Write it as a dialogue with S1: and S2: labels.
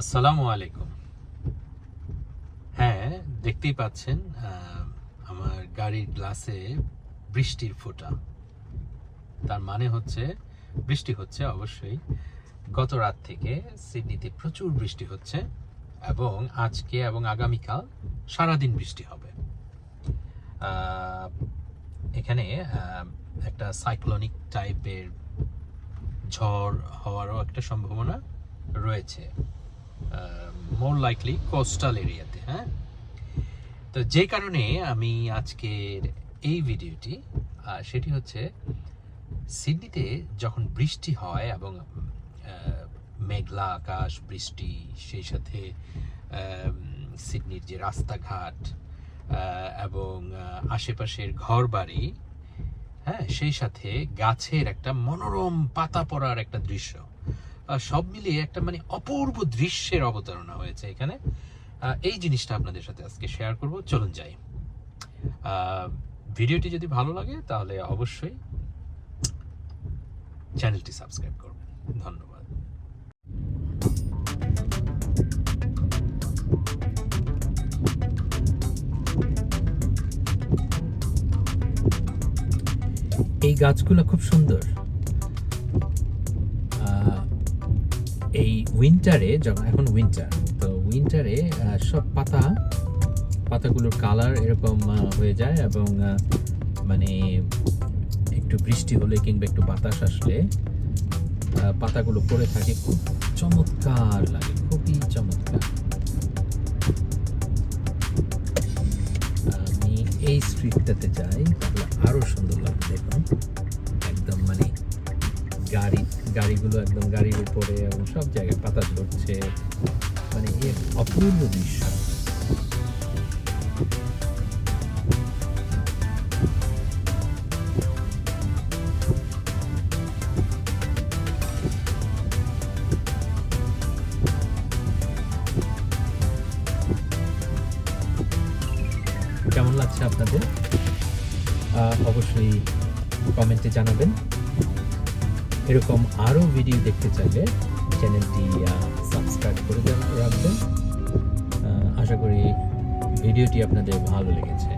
S1: আসসালামু আলাইকুম। হ্যাঁ দেখতেই পাচ্ছেন আমার গাড়ির গ্লাসে বৃষ্টির ফোঁটা। তার মানে হচ্ছে, বৃষ্টি হচ্ছে অবশ্যই। গত রাত থেকে সিডনিতে প্রচুর বৃষ্টি হচ্ছে এবং আজকে এবং আগামীকাল সারাদিন বৃষ্টি হবে। এখানে একটা সাইক্লোনিক টাইপের ঝড় হওয়ারও একটা সম্ভাবনা রয়েছে। মোর লাইকলি কোস্টাল এরিয়াতে হ্যাঁ? তো যে কারণে আমি আজকের এই ভিডিওটি সেটি হচ্ছে সিডনিতে যখন বৃষ্টি হয় এবং মেঘলা আকাশ, বৃষ্টি, সেই সাথে সিডনির যে রাস্তাঘাট এবং আশেপাশের ঘরবাড়ি হ্যাঁ সেই সাথে গাছের একটা মনোরম পাতা পড়ার একটা দৃশ্য। সব মিলিয়ে একটা মানে অপূর্ব দৃশ্যের অবতারণা হয়েছে এখানে। এই জিনিসটা আপনাদের সাথে আজকে শেয়ার করব। চলুন যাই। ভিডিওটি যদি ভালো লাগে, তাহলে অবশ্যই চ্যানেলটি সাবস্ক্রাইব করবেন। ধন্যবাদ। এই গাছগুলো খুব সুন্দর। এই উইন্টারে যখন, এখন উইন্টার তো উইন্টারে সব পাতা, পাতাগুলোর কালার এরকম হয়ে যায় এবং মানে একটু বৃষ্টি হলে কিংবা একটু বাতাস আসলে পাতাগুলো পড়ে থাকে, খুব চমৎকার লাগে, খুবই চমৎকার। আমি এই স্ট্রিটটাতে যাই, তাহলে আরও সুন্দর লাগবে দেখুন। একদম মানে গাড়ি গাড়িগুলো একদম গাড়ির উপরে এবং সব জায়গায় পাতা ঝরছে। মানে এর অপূর্ব দৃশ্য। কেমন লাগছে আপনাদের? অবশ্যই কমেন্টে জানাবেন। এরকম আরও ভিডিও দেখতে চাইলে চ্যানেলটি সাবস্ক্রাইব করে রাখবেন। আশা করি ভিডিওটি আপনাদের ভালো লেগেছে।